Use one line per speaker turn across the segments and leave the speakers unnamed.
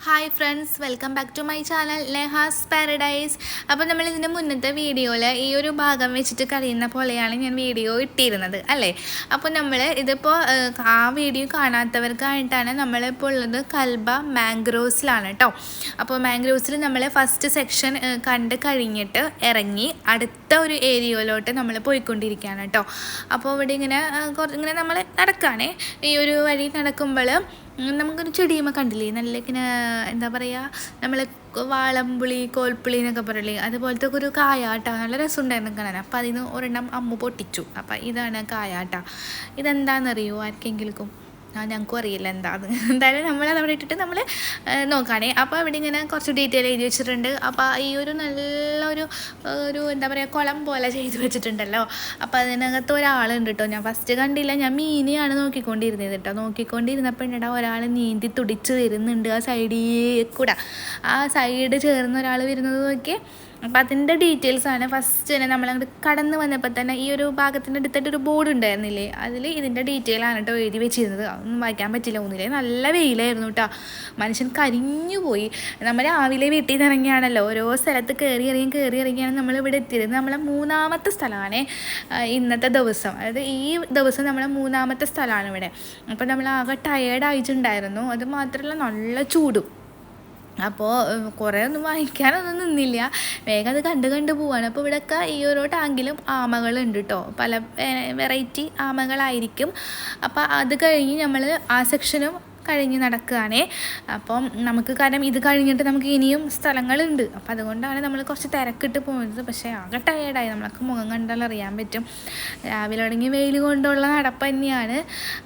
Hi friends welcome back to my channel Lehas paradise അപ്പോൾ നമ്മൾ ഇതിന്റെ മുന്നത്തെ വീഡിയോയിൽ ഈ ഒരു ഭാഗം വെച്ചിട്ട് കഴിയുന്ന പോലെയാണ് ഞാൻ വീഡിയോ ഇട്ടിരുന്നത് അല്ലേ? അപ്പോൾ നമ്മൾ ഇതിപ്പോൾ ആ വീഡിയോ കാണാത്തവർക്കായിട്ടാണ് നമ്മളിപ്പോൾ ഉള്ളത് കൽബ മാംഗ്രോവ്സിലാണ് കേട്ടോ അപ്പോൾ മാംഗ്രോവ്സിൽ നമ്മൾ ഫസ്റ്റ് സെക്ഷൻ കണ്ട് കഴിഞ്ഞിട്ട് ഇറങ്ങി അടുത്ത ഒരു ഏരിയയിലോട്ട് നമ്മൾ പോയിക്കൊണ്ടിരിക്കുകയാണ് കേട്ടോ അപ്പോൾ ഇവിടെ ഇങ്ങനെ കുറച്ച് കുറ- ഇങ്ങനെ നമ്മൾ നടക്കുകയാണേ ഈ ഒരു വഴി നടക്കുമ്പോൾ നമുക്കൊരു ചെടിയുമ്പോൾ കണ്ടില്ലേ? നല്ല ഇങ്ങനെ എന്താ പറയുക നമ്മൾ വാളംപുളി കോൽപ്പുളി എന്നൊക്കെ പറയില്ലേ? അതുപോലത്തെ ഒരു കായാട്ട. നല്ല രസമുണ്ടായിരുന്നു കാണാൻ. അപ്പം അതിന് ഒരെണ്ണം അമ്മ പൊട്ടിച്ചു. അപ്പം ഇതാണ് കായാട്ട. ഇതെന്താണെന്നറിയോ ആർക്കെങ്കിലും ഞങ്ങൾക്കും അറിയില്ല എന്താന്ന്. എന്തായാലും നമ്മളത് അവിടെ ഇട്ടിട്ട് നമ്മൾ നോക്കുകയാണേ അപ്പോൾ അവിടെ ഇങ്ങനെ കുറച്ച് ഡീറ്റെയിൽ എഴുതി വെച്ചിട്ടുണ്ട്. അപ്പോൾ ഈ ഒരു നല്ലൊരു ഒരു എന്താ പറയുക കുളം പോലെ ചെയ്തു വെച്ചിട്ടുണ്ടല്ലോ. അപ്പോൾ അതിനകത്ത് ഒരാളുണ്ട് കേട്ടോ ഞാൻ ഫസ്റ്റ് കണ്ടില്ല. ഞാൻ മീനെയാണ് നോക്കിക്കൊണ്ടിരുന്നത് കേട്ടോ നോക്കിക്കൊണ്ടിരുന്നപ്പോൾ ഉണ്ടടാ ഒരാൾ നീന്തി തുടിച്ച് വരുന്നുണ്ട് ആ സൈഡിൽ കൂടെ. ആ സൈഡ് ചേർന്ന ഒരാൾ വരുന്നത് നോക്കി അപ്പോൾ അതിന്റെ ഡീറ്റെയിൽസ് ആണ്. ഫസ്റ്റ് തന്നെ നമ്മളങ്ങോട്ട് കടന്ന് വന്നപ്പോൾ തന്നെ ഈ ഒരു ഭാഗത്തിന്റെ അടുത്തായിട്ട് ഒരു ബോർഡ് ഉണ്ടായിരുന്നില്ലേ? അതിൽ ഇതിന്റെ ഡീറ്റെയിൽ ആണ് കേട്ടോ എഴുതി വെച്ചിരുന്നത്. അതൊന്നും വായിക്കാൻ പറ്റില്ല. ഒന്നുമില്ലേ നല്ല വെയിലായിരുന്നു കേട്ടോ മനുഷ്യൻ കരിഞ്ഞു പോയി. നമ്മൾ രാവിലെ വീട്ടിൽ നിന്ന് ഇറങ്ങിയാണല്ലോ. ഓരോ സ്ഥലത്ത് കയറി ഇറങ്ങി കയറി ഇറങ്ങിയാണ് നമ്മൾ ഇവിടെ എത്തിയത് നമ്മളെ മൂന്നാമത്തെ സ്ഥലമാണ് ഇന്നത്തെ ദിവസം. അതായത് ഈ ദിവസം നമ്മളെ മൂന്നാമത്തെ സ്ഥലമാണ് ഇവിടെ. അപ്പോൾ നമ്മൾ ആകെ ടയേർഡ് ആയിട്ടുണ്ടായിരുന്നു. അത് മാത്രമല്ല നല്ല ചൂടും. അപ്പോൾ കുറേ ഒന്നും വാങ്ങിക്കാനൊന്നും നിന്നില്ല. വേഗം അത് കണ്ട് കണ്ട് പോവാണ്. അപ്പോൾ ഇവിടെയൊക്കെ ഈ ഓരോ ടാങ്കിലും ആമകളുണ്ട് കേട്ടോ പല വെറൈറ്റി ആമകളായിരിക്കും. അപ്പോൾ അത് കഴിഞ്ഞ് നമ്മൾ ആ സെക്ഷനും കഴിഞ്ഞ് നടക്കുകയാണേ. അപ്പം നമുക്ക് കാരണം ഇത് കഴിഞ്ഞിട്ട് നമുക്ക് ഇനിയും സ്ഥലങ്ങളുണ്ട്. അപ്പം അതുകൊണ്ടാണ് നമ്മൾ കുറച്ച് തിരക്കിട്ട് പോകുന്നത്. പക്ഷേ ആകെ ടയേർഡായി നമ്മളൊക്കെ മുഖം കണ്ടാൽ അറിയാൻ പറ്റും. രാവിലെ തുടങ്ങി വെയിൽ കൊണ്ടുള്ള നടപ്പ് തന്നെയാണ്.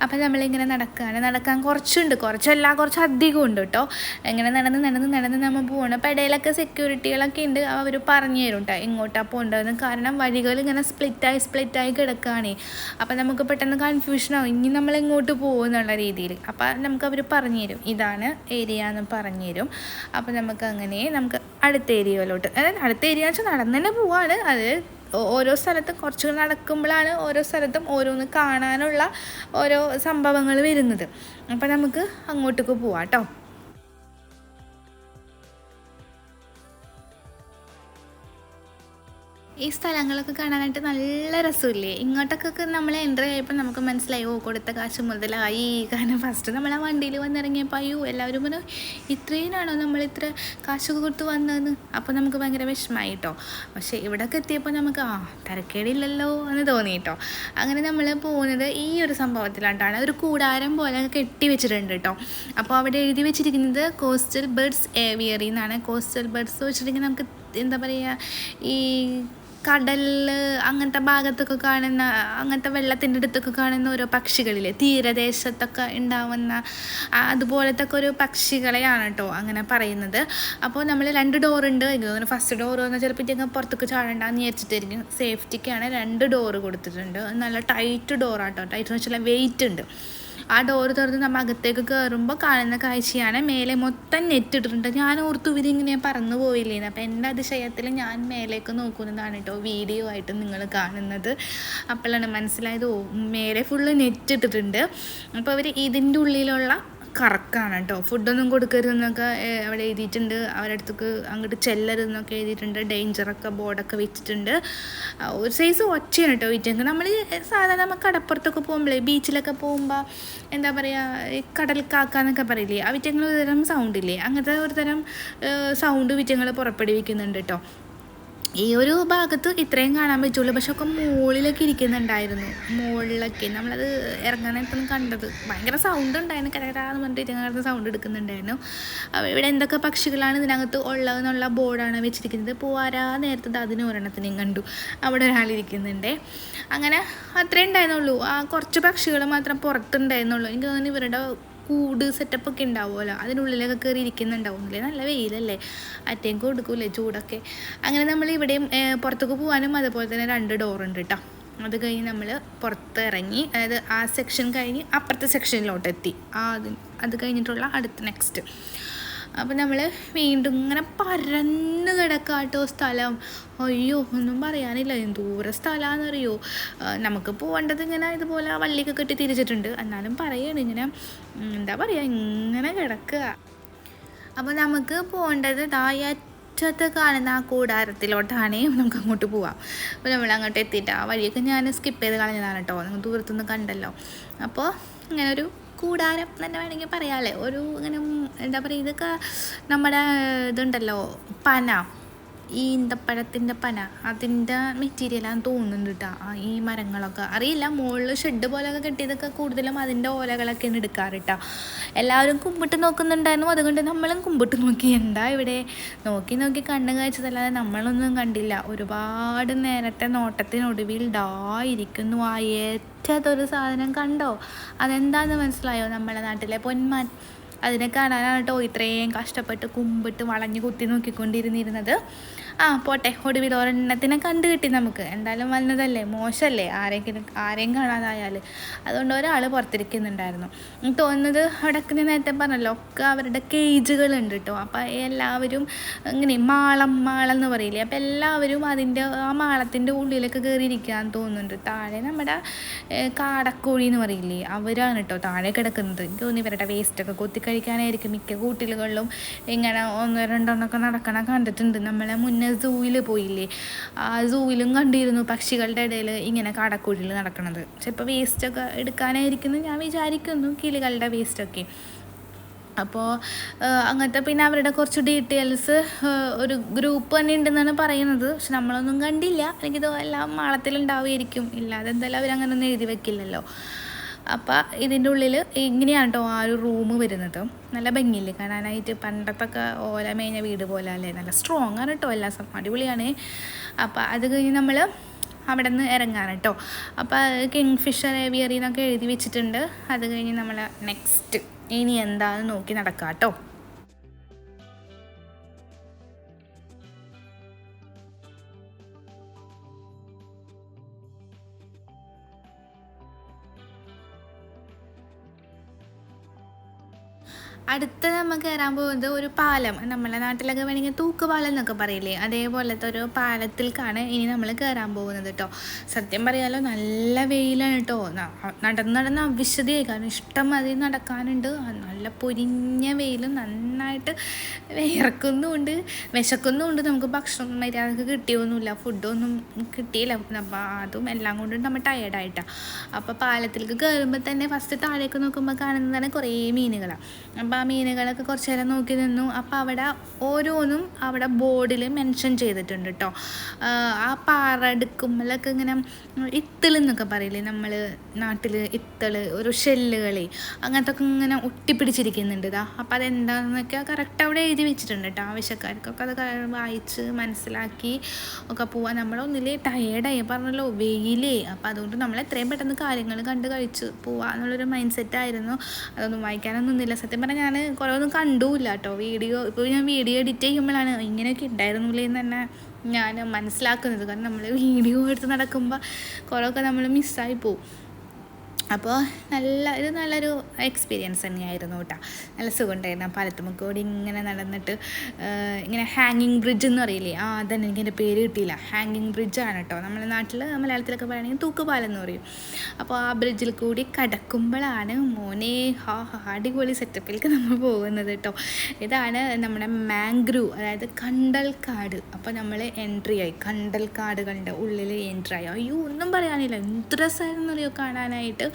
അപ്പം നമ്മളിങ്ങനെ നടക്കുകയാണ്. നടക്കാൻ കുറച്ചുണ്ട്. കുറച്ചല്ല കുറച്ച് അധികം ഉണ്ട് കേട്ടോ. ഇങ്ങനെ നടന്ന് നടന്ന് നടന്ന് നമ്മൾ പോകണം അപ്പം ഇടയിലൊക്കെ സെക്യൂരിറ്റികളൊക്കെ ഉണ്ട് അവർ പറഞ്ഞു തരും കേട്ടോ. എങ്ങോട്ടാണ് പോകേണ്ടതെന്ന്. കാരണം വഴികൾ ഇങ്ങനെ സ്പ്ലിറ്റായി സ്പ്ലിറ്റായി കിടക്കുകയാണേ. അപ്പം നമുക്ക് പെട്ടെന്ന് കൺഫ്യൂഷനാവും ഇനി നമ്മൾ എങ്ങോട്ട് പോകുമെന്നുള്ള രീതിയിൽ. അപ്പം നമുക്ക് അവർ പറഞ്ഞു തരും ഇതാണ് ഏരിയ എന്ന് പറഞ്ഞു തരും അപ്പോൾ നമുക്ക് അങ്ങനെ നമുക്ക് അടുത്ത ഏരിയയിലോട്ട് അതായത് അടുത്ത ഏരിയ വെച്ചാൽ നടന്നു തന്നെ പോവാണ്. അത് ഓരോ സ്ഥലത്തും കുറച്ച് നടക്കുമ്പോഴാണ് ഓരോ സ്ഥലത്തും ഓരോന്ന് കാണാനുള്ള ഓരോ സംഭവങ്ങൾ വരുന്നത്. അപ്പോൾ നമുക്ക് അങ്ങോട്ടേക്ക് പോവാം കേട്ടോ ഈ സ്ഥലങ്ങളൊക്കെ കാണാനായിട്ട് നല്ല രസമില്ലേ? ഇങ്ങോട്ടൊക്കെ നമ്മൾ എന്റർ ചെയ്യപ്പോൾ നമുക്ക് മനസ്സിലായി ഓ കൊടുത്ത കാശ് മുതലായി. കാരണം ഫസ്റ്റ് നമ്മൾ ആ വണ്ടിയിൽ വന്നിറങ്ങിയപ്പോൾ അയ്യോ എല്ലാവരും പറഞ്ഞു ഇത്രയിനാണോ നമ്മൾ ഇത്ര കാശൊക്കെ കൊടുത്ത് വന്നതെന്ന്? അപ്പോൾ നമുക്ക് ഭയങ്കര വിഷമമായി കേട്ടോ പക്ഷേ ഇവിടെയൊക്കെ എത്തിയപ്പോൾ നമുക്ക് ആ തിരക്കേടില്ലല്ലോ എന്ന് തോന്നി കേട്ടോ അങ്ങനെ നമ്മൾ പോകുന്നത് ഈ ഒരു സംഭവത്തിലാണ്ടാണ്. ഒരു കൂടാരം പോലെ കെട്ടി വെച്ചിട്ടുണ്ട് കേട്ടോ. അപ്പോൾ അവിടെ എഴുതി വെച്ചിരിക്കുന്നത് കോസ്റ്റൽ ബേർഡ്സ് ഏവിയറി എന്നാണ്. കോസ്റ്റൽ ബേർഡ്സ് വെച്ചിട്ടുണ്ടെങ്കിൽ നമുക്ക് എന്താ പറയുക ഈ കടലിൽ അങ്ങനത്തെ ഭാഗത്തൊക്കെ കാണുന്ന അങ്ങനത്തെ വെള്ളത്തിന്റെ അടുത്തൊക്കെ കാണുന്ന ഓരോ പക്ഷികളില്ലേ? തീരദേശത്തൊക്കെ ഉണ്ടാവുന്ന അതുപോലത്തെ ഒരു പക്ഷികളെയാണ് കേട്ടോ അങ്ങനെ പറയുന്നത്. അപ്പോൾ നമ്മൾ രണ്ട് ഡോറുണ്ട് എനിക്ക് തോന്നുന്നു ഫസ്റ്റ് ഡോർ വന്നാൽ ചിലപ്പോഴത്തേക്കും പുറത്തേക്ക് ചാടണ്ടെന്ന് വിചാരിച്ചിട്ടായിരിക്കും. സേഫ്റ്റിക്കാണ് രണ്ട് ഡോറ് കൊടുത്തിട്ടുണ്ട്. നല്ല ടൈറ്റ് ഡോറാട്ടോ ടൈറ്റ് എന്ന് വെച്ചാൽ വെയിറ്റ് ഉണ്ട്. ആ ഡോറ് തുറന്ന് നമ്മൾ അകത്തേക്ക് കയറുമ്പോൾ കാണുന്ന കാഴ്ചയാണ് മേലെ മൊത്തം നെറ്റ് ഞാൻ ഓർത്തു ഇവരിങ്ങനെ പറന്നു പോയില്ലേന്ന്. അപ്പം എന്റെ അതിശയത്തിൽ ഞാൻ മേലേക്ക് നോക്കുന്നതാണ് കേട്ടോ വീഡിയോ ആയിട്ട് നിങ്ങൾ കാണുന്നത്. അപ്പോഴാണ് മനസ്സിലായത്. മേലെ ഫുള്ള് നെറ്റ് ഇട്ടിട്ടുണ്ട്. അപ്പോൾ അവർ ഇതിന്റെ ഉള്ളിലുള്ള കറക്കാണ് കേട്ടോ. ഫുഡൊന്നും കൊടുക്കരുതെന്നൊക്കെ അവിടെ എഴുതിയിട്ടുണ്ട്. അവരുടെ അടുത്തേക്ക് അങ്ങോട്ട് ചെല്ലരുതെന്നൊക്കെ എഴുതിയിട്ടുണ്ട്. ഡേഞ്ചറൊക്കെ ബോർഡൊക്കെ വെച്ചിട്ടുണ്ട്. ഒരു സൈസ് ഒച്ചയാണ് കേട്ടോ വീട്ടിൽ നമ്മൾ സാധാരണ നമ്മൾ കടപ്പുറത്തൊക്കെ പോകുമ്പോഴേ ബീച്ചിലൊക്കെ പോകുമ്പോൾ എന്താ പറയുക ഈ കടൽ കാക്കാന്നൊക്കെ പറയില്ലേ? ആ വിറ്റങ്ങൾ ഒരുതരം സൗണ്ടില്ലേ അങ്ങനത്തെ ഒരുതരം സൗണ്ട് വിറ്റങ്ങൾ പുറപ്പെടുവിക്കുന്നുണ്ട് കേട്ടോ. ഈ ഒരു ഭാഗത്ത് ഇത്രയും കാണാൻ പറ്റുള്ളൂ. പക്ഷെ ഒക്കെ മുകളിലൊക്കെ ഇരിക്കുന്നുണ്ടായിരുന്നു. മുകളിലൊക്കെ നമ്മളത് ഇറങ്ങാനത്തൊന്നും കണ്ടത്. ഭയങ്കര സൗണ്ട് ഉണ്ടായിരുന്നു. കരകരാന്ന് പറഞ്ഞിട്ട് ഇതിനകത്ത് സൗണ്ട് എടുക്കുന്നുണ്ടായിരുന്നു. ഇവിടെ എന്തൊക്കെ പക്ഷികളാണ് ഇതിനകത്ത് ഉള്ളതെന്നുള്ള ബോർഡാണ് വെച്ചിരിക്കുന്നത്. പോവാരാ നേരത്തെ അതിന് ഒരെണ്ണത്തിനെയും കണ്ടു. അവിടെ ഒരാളിരിക്കുന്നുണ്ട് അങ്ങനെ അത്രേ ഉണ്ടായിരുന്നുള്ളൂ. ആ കുറച്ച് പക്ഷികൾ മാത്രം പുറത്തുണ്ടായിരുന്നുള്ളൂ. എനിക്ക് തോന്നുന്നു ഇവരുടെ കൂട് സെറ്റപ്പ് ഒക്കെ ഉണ്ടാവുമല്ലോ? അതിനുള്ളിലൊക്കെ കയറി ഇരിക്കുന്നുണ്ടാവുന്നില്ലേ? നല്ല വെയിലല്ലേ? അറ്റേം കൊടുക്കൂലേ ചൂടൊക്കെ? അങ്ങനെ നമ്മൾ ഇവിടെയും പുറത്തേക്ക് പോകാനും അതുപോലെ തന്നെ രണ്ട് ഡോറുണ്ട് കേട്ടോ അത് കഴിഞ്ഞ് നമ്മൾ പുറത്ത് ഇറങ്ങി അതായത് ആ സെക്ഷൻ കഴിഞ്ഞ് അപ്പുറത്തെ സെക്ഷനിലോട്ട് എത്തി. ആ അത് അത് കഴിഞ്ഞിട്ടുള്ള അടുത്ത നെക്സ്റ്റ് അപ്പം നമ്മൾ വീണ്ടും ഇങ്ങനെ പരന്ന് കിടക്കാട്ടോ സ്ഥലം. അയ്യോ ഒന്നും പറയാനില്ല. എന്തോര സ്ഥലമാണെന്നറിയോ നമുക്ക് പോകേണ്ടത് ഇങ്ങനെ ഇതുപോലെ വള്ളിയൊക്കെ കെട്ടി തിരിച്ചിട്ടുണ്ട്. എന്നാലും പറയാണ് ഇങ്ങനെ എന്താ പറയുക ഇങ്ങനെ കിടക്കുക. അപ്പോൾ നമുക്ക് പോകേണ്ടത് ഈ അറ്റത്ത് കാണുന്ന ആ കൂടാരത്തിലോട്ടാണ് നമുക്ക് അങ്ങോട്ട് പോവാം. അപ്പോൾ നമ്മൾ അങ്ങോട്ട് എത്തിയിട്ട് ആ വഴിയൊക്കെ ഞാൻ സ്കിപ്പ് ചെയ്ത് കളഞ്ഞതാണ് കേട്ടോ നിങ്ങൾ ദൂരത്തുനിന്ന് കണ്ടല്ലോ. അപ്പോൾ ഇങ്ങനെ ഒരു കൂടാരം തന്നെ വേണമെങ്കിൽ പറയാമല്ലേ ഒരു ഇങ്ങനെ എന്താ പറയുക ഇതൊക്കെ നമ്മുടെ ഇതുണ്ടല്ലോ പന. ഈ ഈന്തപ്പഴത്തിന്റെ പന അതിന്റെ മെറ്റീരിയലാണ് തോന്നുന്നുണ്ട് കേട്ടോ ഈ മരങ്ങളൊക്കെ. അറിയില്ല മുകളിൽ ഷെഡ് പോലെയൊക്കെ കെട്ടിയതൊക്കെ കൂടുതലും അതിന്റെ ഓലകളൊക്കെയാണ് എടുക്കാറ് കേട്ടോ എല്ലാവരും കുമ്പിട്ട് നോക്കുന്നുണ്ടായിരുന്നു. അതുകൊണ്ട് നമ്മളും കുമ്പിട്ട് നോക്കി. എന്താ ഇവിടെ? നോക്കി നോക്കി കണ്ണ് കാഴ്ചതല്ലാതെ നമ്മളൊന്നും കണ്ടില്ല. ഒരുപാട് നേരത്തെ നോട്ടത്തിനൊടുവിൽ ഡാ ഇരിക്കുന്നു. ആ ഏറ്റതൊരു സാധനം കണ്ടോ? അതെന്താണെന്ന് മനസ്സിലായോ? നമ്മുടെ നാട്ടിലെ പൊന്മാൻ അതിനെ കാണാനാണ് കേട്ടോ ഇത്രയും കഷ്ടപ്പെട്ട് കുമ്പിട്ട് വളഞ്ഞു കുത്തി നോക്കിക്കൊണ്ടിരുന്നിരുന്നത്. ആ പോട്ടെ. ഒടുവിൽ ഒരെണ്ണത്തിനെ കണ്ടു കിട്ടി നമുക്ക്. എന്തായാലും വന്നതല്ലേ മോശമല്ലേ? ആരെങ്കിലും ആരെയും കാണാതായാൽ അതുകൊണ്ട് ഒരാൾ പുറത്തിരിക്കുന്നുണ്ടായിരുന്നു. എനിക്ക് തോന്നുന്നത് അവിടെയൊക്കെ നേരത്തെ പറഞ്ഞല്ലോ ഒക്കെ അവരുടെ കേജുകളുണ്ട് കേട്ടോ അപ്പോൾ എല്ലാവരും ഇങ്ങനെ മാളം മാളം എന്ന് പറയില്ലേ? അപ്പോൾ എല്ലാവരും അതിന്റെ ആ മാളത്തിന്റെ ഉള്ളിലൊക്കെ കയറിയിരിക്കാന്ന് തോന്നുന്നുണ്ട്. താഴെ നമ്മുടെ കാടക്കോഴി എന്ന് പറയില്ലേ? അവരാണ് കേട്ടോ താഴെ കിടക്കുന്നത്. എനിക്ക് തോന്നി ഇവരുടെ വേസ്റ്റൊക്കെ കൊത്തി കഴിക്കാനായിരിക്കും മിക്ക കൂട്ടിലുകളിലും ഇങ്ങനെ ഒന്നോ രണ്ടെണ്ണമൊക്കെ നടക്കണ കണ്ടിട്ടുണ്ട്. നമ്മളെ മുന്നേ സൂവിൽ പോയില്ലേ? ആ സൂവിലും കണ്ടിരുന്നു പക്ഷികളുടെ ഇടയിൽ ഇങ്ങനെ കാടക്കോഴിയിൽ നടക്കണത്. ചിലപ്പോൾ വേസ്റ്റൊക്കെ എടുക്കാനായിരിക്കുന്നു. ഞാൻ വിചാരിക്കുന്നു കിളികളുടെ വേസ്റ്റൊക്കെ അപ്പോൾ അങ്ങനത്തെ പിന്നെ അവരുടെ കുറച്ച് ഡീറ്റെയിൽസ് ഒരു ഗ്രൂപ്പ് തന്നെ ഉണ്ടെന്നാണ് പറയുന്നത്. പക്ഷെ നമ്മളൊന്നും കണ്ടില്ല. എനിക്കിത് എല്ലാം മാളത്തിലുണ്ടാവുമായിരിക്കും. ഇല്ലാതെ എന്തായാലും അവരങ്ങനൊന്നും എഴുതി വെക്കില്ലല്ലോ. അപ്പോൾ ഇതിന്റെ ഉള്ളിൽ ഇങ്ങനെയാണ് കേട്ടോ ആ ഒരു റൂം വരുന്നത്? നല്ല ഭംഗിയില്ലേ കാണാനായിട്ട്? പണ്ടത്തൊക്കെ ഓല മേഞ്ഞ വീട് പോലെ അല്ലേ? നല്ല സ്ട്രോങ് ആണ് കേട്ടോ എല്ലാ സമയം അടിപൊളിയാണ്. അപ്പോൾ അത് കഴിഞ്ഞ് നമ്മൾ അവിടെ നിന്ന് ഇറങ്ങാൻ കേട്ടോ അപ്പോൾ കിങ് ഫിഷർ ഏവിയറി എന്നൊക്കെ എഴുതി വെച്ചിട്ടുണ്ട്. അത് കഴിഞ്ഞ് നമ്മൾ നെക്സ്റ്റ് ഇനി എന്താണെന്ന് നോക്കി നടക്കാം കേട്ടോ അടുത്ത നമുക്ക് കയറാൻ പോകുന്നത് ഒരു പാലം. നമ്മളെ നാട്ടിലൊക്കെ വേണമെങ്കിൽ തൂക്കുപാലം എന്നൊക്കെ പറയില്ലേ? അതേപോലത്തെ ഒരു പാലത്തിൽക്കാണ് ഇനി നമ്മൾ കയറാൻ പോകുന്നത് കേട്ടോ സത്യം പറയാലോ നല്ല വെയിലാണ് കേട്ടോ നടന്ന് നടന്ന് അവിശ്വതിയായി കാരണം ഇഷ്ടം മതി നടക്കാനുണ്ട്. നല്ല പൊരിഞ്ഞ വെയിലും നന്നായിട്ട് വിയർക്കുന്നുമുണ്ട് വിശക്കുന്നുമുണ്ട് നമുക്ക് ഭക്ഷണം മര്യാദയ്ക്ക് കിട്ടിയൊന്നുമില്ല. ഫുഡൊന്നും കിട്ടിയില്ല. അപ്പം അതും എല്ലാം കൊണ്ടും നമ്മൾ ടയേർഡായിട്ടാണ് അപ്പോൾ പാലത്തിലേക്ക് കയറുമ്പോൾ തന്നെ ഫസ്റ്റ് താഴേക്ക് നോക്കുമ്പോൾ കാണുന്നതാണ് കുറേ മീനുകളാണ് അപ്പോൾ ആ മീനുകളൊക്കെ കുറച്ച് നേരം നോക്കി നിന്നു. അപ്പോൾ അവിടെ ഓരോന്നും അവിടെ ബോർഡിൽ മെൻഷൻ ചെയ്തിട്ടുണ്ട് കേട്ടോ ആ പാറ എടുക്കുമ്പോഴൊക്കെ ഇങ്ങനെ ഇത്തിൾ എന്നൊക്കെ പറയില്ലേ? നമ്മൾ നാട്ടിൽ ഇത്തൾ ഒരു ഷെല്ലുകളി അങ്ങനത്തെ ഒക്കെ ഇങ്ങനെ ഒട്ടിപ്പിടിച്ചിരിക്കുന്നുണ്ട് ഇതാ. അപ്പോൾ അതെന്താണെന്നൊക്കെ കറക്റ്റ് അവിടെ എഴുതി വെച്ചിട്ടുണ്ട് കേട്ടോ ആവശ്യക്കാർക്കൊക്കെ. അത് വായിച്ച് മനസ്സിലാക്കി ഒക്കെ പോവാൻ നമ്മളൊന്നില്ലേ ടയേർഡായി പറഞ്ഞല്ലോ വെയിലേ. അപ്പോൾ അതുകൊണ്ട് നമ്മൾ എത്രയും പെട്ടെന്ന് കാര്യങ്ങൾ കണ്ട് കഴിച്ച് പോവാ. എന്നുള്ളൊരു മൈൻഡ് സെറ്റ് ആയിരുന്നു. അതൊന്നും വായിക്കാനൊന്നും ഇല്ല സത്യം പറഞ്ഞാൽ ഞാൻ കുറേ ഒന്നും കണ്ടുമില്ല കേട്ടോ വീഡിയോ ഇപ്പോൾ ഞാൻ വീഡിയോ എഡിറ്റ് ചെയ്യുമ്പോഴാണ് ഇങ്ങനെയൊക്കെ ഉണ്ടായിരുന്നില്ലേ എന്ന് തന്നെ ഞാൻ മനസ്സിലാക്കുന്നത്. കാരണം നമ്മൾ വീഡിയോ എടുത്ത് നടക്കുമ്പോൾ കുറേയൊക്കെ നമ്മൾ മിസ്സായി പോവും. അപ്പോൾ നല്ല ഇത് നല്ലൊരു എക്സ്പീരിയൻസ് തന്നെയായിരുന്നു കേട്ടോ. നല്ല സുഖമുണ്ടായിരുന്നു. ആ പാലത്തുമ്മക്ക് കൂടി ഇങ്ങനെ നടന്നിട്ട് ഇങ്ങനെ ഹാങ്ങിങ് ബ്രിഡ്ജ് എന്ന് പറയില്ലേ ആ അതന്നെ എനിക്ക് എന്റെ പേര് കിട്ടിയില്ല. ഹാങ്ങിങ് ബ്രിഡ്ജാണ് കേട്ടോ. നമ്മുടെ നാട്ടിൽ മലയാളത്തിലൊക്കെ പറയുകയാണെങ്കിൽ തൂക്കുപാലം എന്ന് പറയും. അപ്പോൾ ആ ബ്രിഡ്ജിൽ കൂടി കടക്കുമ്പോഴാണ് മോനെ ഹാ അടിപൊളി സെറ്റപ്പിലേക്ക് നമ്മൾ പോകുന്നത് കേട്ടോ. ഇതാണ് നമ്മുടെ മാംഗ്രൂ അതായത് കണ്ടൽക്കാട് അപ്പോൾ നമ്മൾ എൻട്രി ആയി കണ്ടൽക്കാടുകളുടെ ഉള്ളിൽ എൻട്രി ആയി. അയ്യോ ഒന്നും പറയാനില്ല. എന്ത് രസമായിരുന്നു അറിയോ കാണാനായിട്ട്?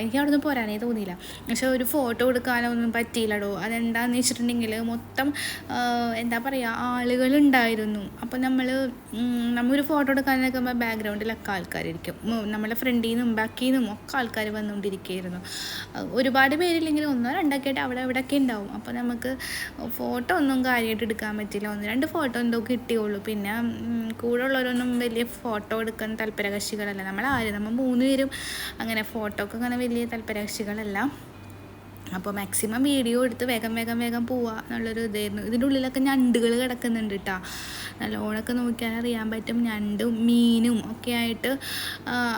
എനിക്ക് അവിടെ നിന്ന് പോരാനേ തോന്നിയില്ല. പക്ഷെ ഒരു ഫോട്ടോ എടുക്കാനോ ഒന്നും പറ്റിയില്ലടോ. അതെന്താന്ന് വെച്ചിട്ടുണ്ടെങ്കിൽ മൊത്തം എന്താ പറയുക ആളുകളുണ്ടായിരുന്നു. അപ്പോൾ നമ്മൾ നമ്മൊരു ഫോട്ടോ എടുക്കാൻ നിൽക്കുമ്പോൾ ബാക്ക്ഗ്രൗണ്ടിലൊക്കെ ആൾക്കാരിരിക്കും. നമ്മളെ ഫ്രണ്ടിൽ നിന്നും ബാക്കിൽ നിന്നും ഒക്കെ ആൾക്കാർ വന്നുകൊണ്ടിരിക്കുകയായിരുന്നു ഒരുപാട് പേരില്ലെങ്കിൽ ഒന്നോ രണ്ടൊക്കെ ആയിട്ട് അവിടെ ഇവിടെയൊക്കെ ഉണ്ടാവും. അപ്പോൾ നമുക്ക് ഫോട്ടോ ഒന്നും കാര്യമായിട്ട് എടുക്കാൻ പറ്റില്ല ഒന്ന് രണ്ട് ഫോട്ടോ എന്തോ കിട്ടിയുള്ളൂ. പിന്നെ കൂടെ ഉള്ളവരൊന്നും വലിയ ഫോട്ടോ എടുക്കാൻ താല്പര്യകക്ഷികളല്ല. നമ്മൾ ആരും നമ്മൾ മൂന്ന് പേരും അങ്ങനെ ഫോട്ടോ ഒക്കെ അങ്ങനെ വലിയ താല്പര്യകക്ഷികളല്ല അപ്പോൾ മാക്സിമം വീഡിയോ എടുത്ത് വേഗം വേഗം വേഗം പോവുക എന്നുള്ളൊരു ഇതായിരുന്നു. ഇതിന്റെ ഉള്ളിലൊക്കെ ഞണ്ടുകൾ കിടക്കുന്നുണ്ട് കേട്ടോ നല്ലോണമൊക്കെ നോക്കിയാൽ അറിയാൻ പറ്റും ഞണ്ടും മീനും ഒക്കെ ആയിട്ട്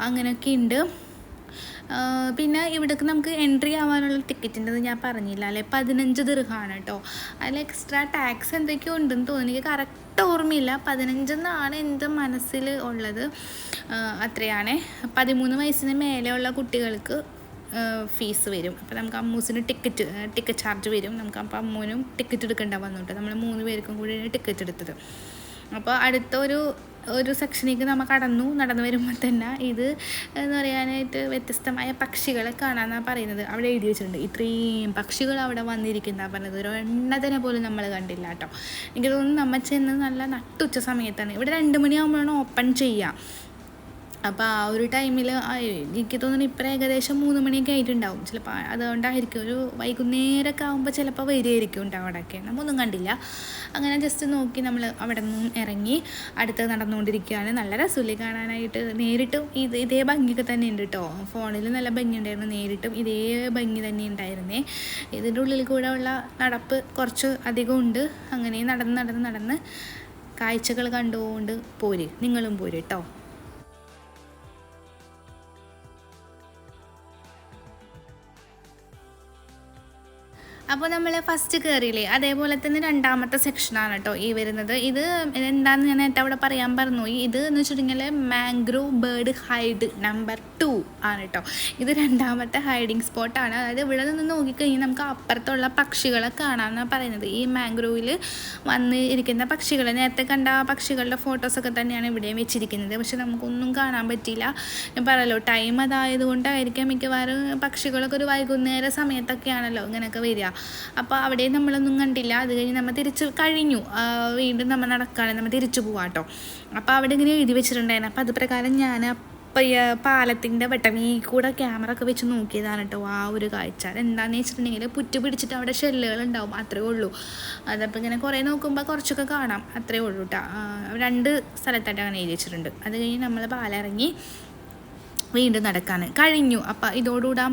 അങ്ങനെയൊക്കെ ഉണ്ട് പിന്നെ ഇവിടേക്ക് നമുക്ക് എൻട്രി ആവാനുള്ള ടിക്കറ്റിന്റെ ഞാൻ പറഞ്ഞില്ല അല്ലെ? പതിനഞ്ച് ദീർഘമാണ് കേട്ടോ അതിൽ എക്സ്ട്രാ ടാക്സ് എന്തൊക്കെയോ ഉണ്ടെന്ന് തോന്നി എനിക്ക് കറക്റ്റ് ഓർമ്മയില്ല. പതിനഞ്ചെന്നാണ് എന്റെ മനസ്സിൽ ഉള്ളത്. അത്രയാണ്. പതിമൂന്ന് വയസ്സിന് മേലെയുള്ള കുട്ടികൾക്ക് ഫീസ് വരും. അപ്പോൾ നമുക്ക് അമ്മൂസിന് ടിക്കറ്റ് ടിക്കറ്റ് ചാർജ് വരും. നമുക്ക് അപ്പോൾ അമ്മൂനും ടിക്കറ്റ് എടുക്കേണ്ട വന്നിട്ട് നമ്മൾ മൂന്ന് പേർക്കും കൂടി ടിക്കറ്റ് എടുത്തത്. അപ്പോൾ അടുത്ത ഒരു സെക്ഷനിലേക്ക് നമ്മൾ കടന്നു നടന്നു വരുമ്പോൾ തന്നെ ഇത് എന്ന് പറയാനായിട്ട് വ്യത്യസ്തമായ പക്ഷികളെ കാണാമെന്നാണ് പറയുന്നത്. അവിടെ എഴുതി വെച്ചിട്ടുണ്ട്. ഇത്രയും പക്ഷികൾ അവിടെ വന്നിരിക്കുന്ന പറഞ്ഞത്. ഒരു എണ്ണത്തിനെ പോലും നമ്മൾ കണ്ടില്ല കേട്ടോ. എനിക്ക് തോന്നുന്നു നമ്മൾ ചെന്ന് നല്ല നട്ടുച്ച സമയത്താണ്. ഇവിടെ രണ്ട് മണിയാകുമ്പോഴാണ് ഓപ്പൺ ചെയ്യുക അപ്പോൾ ആ ഒരു ടൈമിൽ എനിക്ക് തോന്നുന്നു ഇപ്പം ഏകദേശം മൂന്ന് മണിയൊക്കെ ആയിട്ടുണ്ടാവും. ചിലപ്പോൾ അതുകൊണ്ടായിരിക്കും ഒരു വൈകുന്നേരമൊക്കെ ആകുമ്പോൾ ചിലപ്പോൾ വരികയായിരിക്കും ഉണ്ടാവും അവിടെയൊക്കെ നമ്മൊന്നും കണ്ടില്ല. അങ്ങനെ ജസ്റ്റ് നോക്കി നമ്മൾ അവിടെ നിന്നും ഇറങ്ങി അടുത്ത് നടന്നുകൊണ്ടിരിക്കുകയാണ്. നല്ല രസമില്ലേ കാണാനായിട്ട്. നേരിട്ടും ഇത് ഇതേ ഭംഗിയൊക്കെ തന്നെ ഉണ്ട് കേട്ടോ ഫോണിൽ നല്ല ഭംഗി ഉണ്ടായിരുന്നു. നേരിട്ടും ഇതേ ഭംഗി തന്നെ ഉണ്ടായിരുന്നേ. ഇതിന്റെ ഉള്ളിൽ കൂടെ ഉള്ള നടപ്പ് കുറച്ച് അധികം ഉണ്ട്. അങ്ങനെ നടന്ന് നടന്ന് നടന്ന് കാഴ്ചകൾ കണ്ടുകൊണ്ട് പോര്. നിങ്ങളും പോര് കേട്ടോ അപ്പോൾ നമ്മൾ ഫസ്റ്റ് കയറിയില്ലേ അതേപോലെ തന്നെ രണ്ടാമത്തെ സെക്ഷനാണ് കേട്ടോ ഈ വരുന്നത്. ഇത് എന്താണെന്ന് ഞാൻ നേരത്തെ അവിടെ പറയാൻ പറഞ്ഞു. ഇത് എന്ന് വെച്ചിട്ടുണ്ടെങ്കിൽ mangrove bird hide number two ആണ് കേട്ടോ ഇത് രണ്ടാമത്തെ ഹൈഡിങ് സ്പോട്ടാണ് അതായത് ഇവിടെ നിന്ന് നോക്കിക്കഴിഞ്ഞാൽ നമുക്ക് അപ്പുറത്തുള്ള പക്ഷികളെ കാണാമെന്നാണ് പറയുന്നത്. ഈ മാംഗ്രോവിൽ വന്ന് ഇരിക്കുന്ന പക്ഷികൾ നേരത്തെ കണ്ട പക്ഷികളുടെ ഫോട്ടോസൊക്കെ തന്നെയാണ് ഇവിടെയും വെച്ചിരിക്കുന്നത്. പക്ഷെ നമുക്കൊന്നും കാണാൻ പറ്റിയില്ല. ഞാൻ പറയല്ലോ ടൈം അതായത് കൊണ്ടായിരിക്കാം മിക്കവാറും പക്ഷികളൊക്കെ ഒരു വൈകുന്നേര സമയത്തൊക്കെയാണല്ലോ ഇങ്ങനെയൊക്കെ വരിക. അപ്പോൾ അവിടെ നമ്മളൊന്നും കണ്ടില്ല. അത് കഴിഞ്ഞ് നമ്മൾ തിരിച്ച് കഴിഞ്ഞു. വീണ്ടും നമ്മൾ നടക്കുകയാണ് നമ്മൾ തിരിച്ചു പോവാം കേട്ടോ അപ്പോൾ അവിടെ ഇങ്ങനെ എഴുതി വെച്ചിട്ടുണ്ടായിരുന്നു. അപ്പോൾ അത് പ്രകാരം ഞാൻ പാലത്തിന്റെ വെട്ടമീ കൂടെ ക്യാമറ ഒക്കെ വെച്ച് നോക്കിയതാണ് കേട്ടോ ആ ഒരു കാഴ്ച. എന്താണെന്ന് വെച്ചിട്ടുണ്ടെങ്കിൽ പുറ്റ് പിടിച്ചിട്ട് അവിടെ ഷെല്ലുകൾ ഉണ്ടാവും. അത്രേ ഉള്ളൂ. അതപ്പോൾ ഇങ്ങനെ കുറേ നോക്കുമ്പോൾ കുറച്ചൊക്കെ കാണാം. അത്രേ ഉള്ളൂ കേട്ടോ രണ്ട് സ്ഥലത്തായിട്ട് അങ്ങനെ എഴുതി വെച്ചിട്ടുണ്ട്. അത് കഴിഞ്ഞ് നമ്മൾ പാലിറങ്ങി വീണ്ടും നടക്കാൻ കഴിഞ്ഞു. അപ്പം ഇതോടുകൂടെ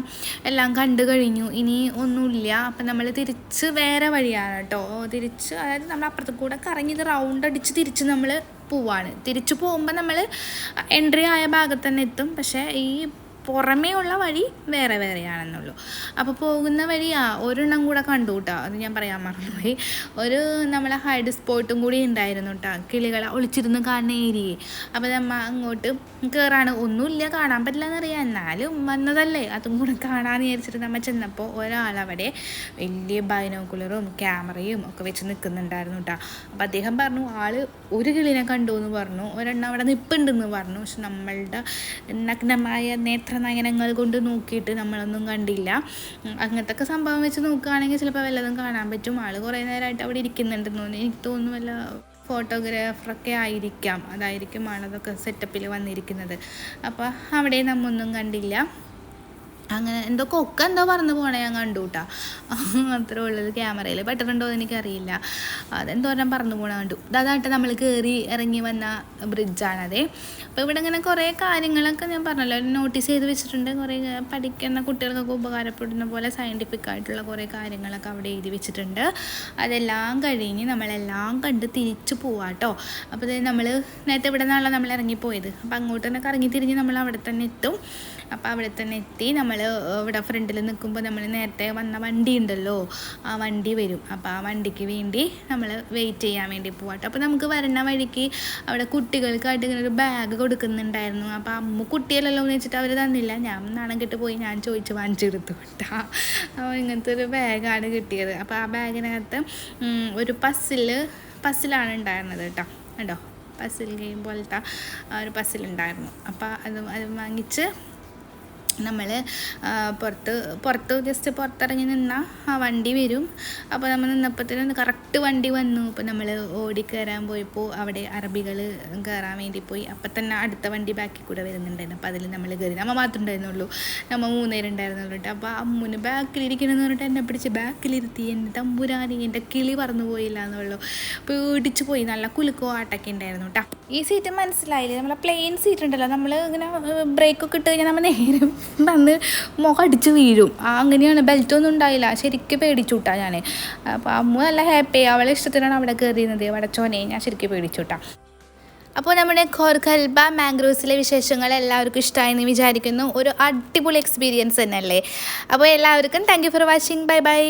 എല്ലാം കണ്ടു കഴിഞ്ഞു. ഇനി ഒന്നുമില്ല. അപ്പം നമ്മൾ തിരിച്ച് വേറെ വഴിയാണ് കേട്ടോ തിരിച്ച് അതായത് നമ്മൾ അപ്പുറത്ത് കൂടെ കറങ്ങി ഇത് റൗണ്ട് അടിച്ച് തിരിച്ച് നമ്മൾ പോവാണ്. തിരിച്ചു പോകുമ്പോൾ നമ്മൾ എൻട്രി ആയ ഭാഗത്ത് തന്നെ എത്തും. പക്ഷേ ഈ പുറമേ ഉള്ള വഴി വേറെ വേറെയാണെന്നുള്ളൂ. അപ്പോൾ പോകുന്ന വഴി ആ ഒരെണ്ണം കൂടെ കണ്ടു കേട്ടോ അത് ഞാൻ പറയാൻ മറന്നുപോയി. ഒരു നമ്മളെ ഹൈഡ് സ്പോട്ടും കൂടി ഉണ്ടായിരുന്നു കേട്ടോ കിളികളെ ഒളിച്ചിരുന്ന് കാണുന്ന ഏരിയയെ അപ്പോൾ നമ്മ അങ്ങോട്ട് കയറാണ് ഒന്നുമില്ല കാണാൻ പറ്റില്ല എന്നറിയാം എന്നാലും വന്നതല്ലേ. അതും കൂടെ കാണാമെന്ന് വിചാരിച്ചിട്ട് നമ്മൾ ചെന്നപ്പോൾ ഒരാളവിടെ വലിയ ബൈനോക്കുലറും ക്യാമറയും ഒക്കെ വെച്ച് നിൽക്കുന്നുണ്ടായിരുന്നു കേട്ടോ അപ്പോൾ അദ്ദേഹം പറഞ്ഞു ആൾ ഒരു കിളിനെ കണ്ടു എന്ന് പറഞ്ഞു. ഒരെണ്ണം അവിടെ നിൽപ്പുണ്ടെന്ന് പറഞ്ഞു. പക്ഷെ നമ്മളുടെ നഗ്നമായ നേത്ര നയനങ്ങൾ കൊണ്ട് നോക്കിയിട്ട് നമ്മളൊന്നും കണ്ടില്ല. അങ്ങനത്തെ ഒക്കെ സംഭവം വെച്ച് നോക്കുകയാണെങ്കിൽ ചിലപ്പോൾ വല്ലതും കാണാൻ പറ്റും. ആൾ കുറേ നേരമായിട്ട് അവിടെ ഇരിക്കുന്നുണ്ടെന്ന് തോന്നുന്നു. എനിക്ക് തോന്നുന്നു വല്ല ഫോട്ടോഗ്രാഫറൊക്കെ ആയിരിക്കാം. അതായിരിക്കും ആളതൊക്കെ സെറ്റപ്പിൽ വന്നിരിക്കുന്നത്. അപ്പോൾ അവിടെ നമ്മൊന്നും കണ്ടില്ല. അങ്ങനെ എന്തൊക്കെ ഒക്കെ എന്തോ പറന്ന് പോണേ ഞാൻ കണ്ടു കേട്ടാ അത്രേ ഉള്ളത് ക്യാമറയിൽ പെട്ടിട്ടുണ്ടോ എന്ന് എനിക്കറിയില്ല. അതെന്തോ പറഞ്ഞാൽ പറന്ന് പോണേ കണ്ടു. അതായിട്ട് നമ്മൾ കയറി ഇറങ്ങി വന്ന ബ്രിഡ്ജാണതേ അപ്പോൾ ഇവിടെ ഇങ്ങനെ കുറേ കാര്യങ്ങളൊക്കെ ഞാൻ പറഞ്ഞല്ലോ. നോട്ടീസ് ചെയ്ത് വെച്ചിട്ടുണ്ട്. കുറേ പഠിക്കുന്ന കുട്ടികൾക്കൊക്കെ ഉപകാരപ്പെടുന്ന പോലെ സയന്റിഫിക് ആയിട്ടുള്ള കുറേ കാര്യങ്ങളൊക്കെ അവിടെ എഴുതി വെച്ചിട്ടുണ്ട്. അതെല്ലാം കഴിഞ്ഞ് നമ്മളെല്ലാം കണ്ട് തിരിച്ചു പോവാട്ടോ. അപ്പോൾ നമ്മൾ നേരത്തെ ഇവിടെ നിന്നാണല്ലോ നമ്മൾ ഇറങ്ങിപ്പോയത്. അപ്പോൾ അങ്ങോട്ട് തന്നെ കറങ്ങി തിരിഞ്ഞ് നമ്മൾ അവിടെ തന്നെ എത്തും. അപ്പോൾ അവിടെ തന്നെ എത്തി. നമ്മൾ ഇവിടെ ഫ്രണ്ടിൽ നിൽക്കുമ്പോൾ നമ്മൾ നേരത്തെ വന്ന വണ്ടി ഉണ്ടല്ലോ ആ വണ്ടി വരും. അപ്പോൾ ആ വണ്ടിക്ക് വേണ്ടി നമ്മൾ വെയിറ്റ് ചെയ്യാൻ വേണ്ടി പോവാട്ടോ. അപ്പോൾ നമുക്ക് വരണ വഴിക്ക് അവിടെ കുട്ടികൾക്കായിട്ട് ഇങ്ങനെ ഒരു ബാഗ് കൊടുക്കുന്നുണ്ടായിരുന്നു. അപ്പോൾ അമ്മ കുട്ടിയല്ലല്ലോ എന്ന് വെച്ചിട്ട് അവർ തന്നില്ല. ഞാൻ നാണം കെട്ട് പോയി. ഞാൻ ചോദിച്ച് വാങ്ങിച്ചെടുത്തു കേട്ടാ. അപ്പോൾ ഇങ്ങനത്തെ ഒരു ബാഗാണ് കിട്ടിയത്. അപ്പോൾ ആ ബാഗിനകത്ത് ഒരു പസ്സിൽ പസ്സിലാണ് ഉണ്ടായിരുന്നത് കേട്ടോ. കേട്ടോ പസിൽ ഗെയിം പോലത്തെ ഒരു പസിലുണ്ടായിരുന്നു അപ്പോൾ അത് അത് വാങ്ങിച്ച് നമ്മൾ പുറത്ത് പുറത്ത് ജസ്റ്റ് പുറത്തിറങ്ങി നിന്നാൽ ആ വണ്ടി വരും. അപ്പോൾ നമ്മൾ നിന്നപ്പോഴത്തേനും കറക്റ്റ് വണ്ടി വന്നു. അപ്പോൾ നമ്മൾ ഓടിക്കയറാൻ കയറാൻ പോയപ്പോൾ അവിടെ അറബികൾ കയറാൻ വേണ്ടി പോയി. അപ്പം തന്നെ അടുത്ത വണ്ടി ബാക്കിൽ കൂടെ വരുന്നുണ്ടായിരുന്നു. അപ്പോൾ അതിൽ നമ്മൾ കയറി നമ്മൾ മാത്രം ഉണ്ടായിരുന്നുള്ളൂ. നമ്മൾ മൂന്നേരം ഉണ്ടായിരുന്നുള്ളൂ കേട്ടോ. അപ്പോൾ അമ്മുന് ബാക്കിലിരിക്കണമെന്ന് പറഞ്ഞിട്ട് എന്നെ പിടിച്ച് ബാക്കിലിരുത്തി. എന്റെ തമ്പുരാനി എന്റെ കിളി പറന്നു പോയില്ല എന്നുള്ളൂ പേടിച്ച് പോയി. നല്ല കുലുക്കോ ആട്ടൊക്കെ ഉണ്ടായിരുന്നു കേട്ടോ. ഈ സീറ്റ് മനസ്സിലായില്ലേ? നമ്മളെ പ്ലെയിൻ സീറ്റ് ഉണ്ടല്ലോ. നമ്മൾ ഇങ്ങനെ ബ്രേക്കൊക്കെ ഇട്ട് കഴിഞ്ഞാൽ നമ്മൾ നേരെ വന്ന് മുഖം അടിച്ച് വീഴും. ആ അങ്ങനെയാണ്. ബെൽറ്റൊന്നും ഉണ്ടായില്ല. ശരിക്കും പേടിച്ചുട്ടാ ഞാൻ അപ്പോൾ അമ്മ നല്ല ഹാപ്പി അവളെ ഇഷ്ടത്തിനാണ് അവിടെ കയറിയുന്നത് വടച്ചോനെ ഞാൻ ശരിക്കും പേടിച്ചുട്ടാ. അപ്പോൾ നമ്മുടെ ഖോർഖൽബ മാംഗ്രോവ്സിലെ വിശേഷങ്ങൾ എല്ലാവർക്കും ഇഷ്ടമായെന്ന് വിചാരിക്കുന്നു. ഒരു അടിപൊളി എക്സ്പീരിയൻസ് തന്നെയല്ലേ? അപ്പോൾ എല്ലാവർക്കും thank for watching bye bye